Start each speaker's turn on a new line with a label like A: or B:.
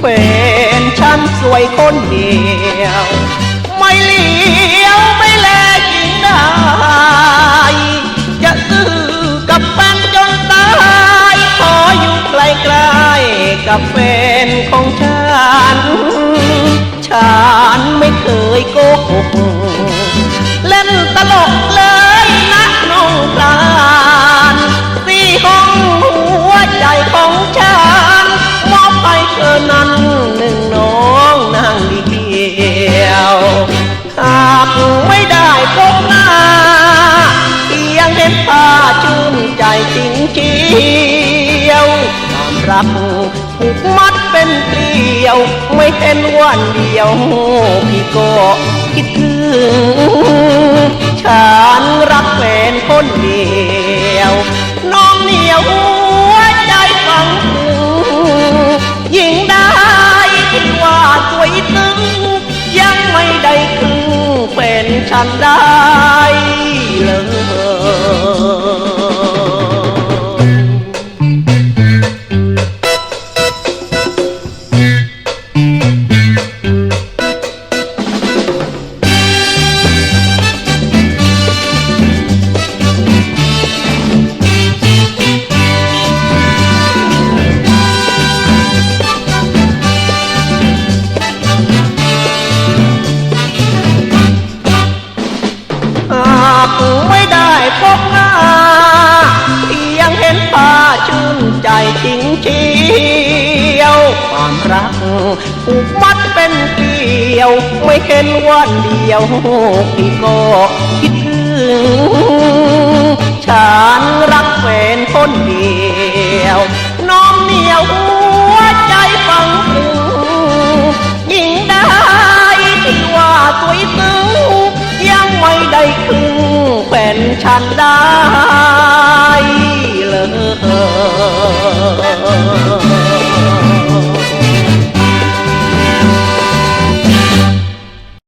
A: เป็นฉันสวยคนเดียว ไม่เลี้ยวไม่แลหญิงได้จะซื้อกับแฟนจนตายขออยู่ไกลๆกับแฟนของฉัน ฉันไม่เคยโกหกเล่นตลก รักผูกมัดเป็นเกลียว ไม่เห็นวันเดียว พี่ก็คิดถึง ฉันรักแฟนคนเดียว น้องเหนียวหัวใจฟังถึงยิ่งได้คิดว่าสวยซึ้งยังไม่ได้ครึ่งเป็นฉันได้ รักผูกมัดเป็นเกลียว ไม่เห็นวันเดียวพี่ก็คิดถึง ฉันรักแฟนคนเดียว น้องเหนียวหัวใจฟังถึงยิ่งได้ที่ว่าสวยซึ้งยังไม่ได้ครึ่งเป็นฉันได้